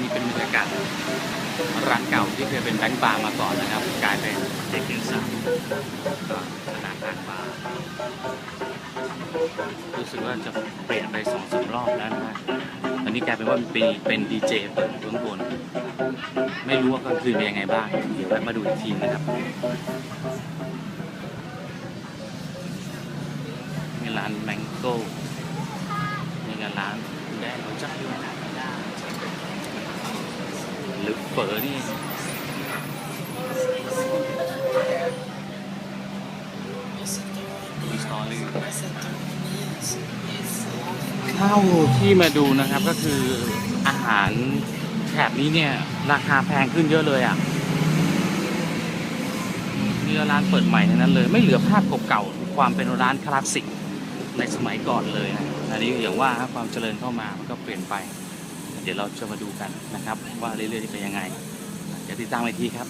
นี่เป็นบรรยากาศร้านเก่าที่เคยเป็นแบงค์บาร์มาก่อนนะครับ กลายเป็นเด็กเดือนสามก็สนามอาหารบาร์รู้สึกว่าจะเปลี่ยนไปสองสามรอบแล้วนะฮะตอนนี้กลายเป็นว่าเป็นเป็นดีเจเปิดข้างบนไม่รู้ว่ากลางคืนเป็นยังไงบ้าง เดี๋ยวแวะมาดูอีกทีนะครับมีร้านแมงโก้มีร้านแดงรู้จักด้วยนะ หรือเฝอนี่มีสตอรี่ข้าที่มาดูนะครับก็คืออาหารแถบนี้เนี่ย ราคาแพงขึ้นเยอะเลยอะนี่ก็ร้านเปิดใหม่ทั้งนั้นเลย ไม่เหลือภาพเก่าๆความเป็นร้านคลาสสิกในสมัยก่อนเลยนะอันนี้อย่างว่าครับความเจริญเข้ามามันก็เปลี่ยนไป เดี๋ยวเราจะมาดูกันนะครับ ว่าเรื่อยๆจะเป็นยังไงเดี๋ยวติดตามไปทีครับ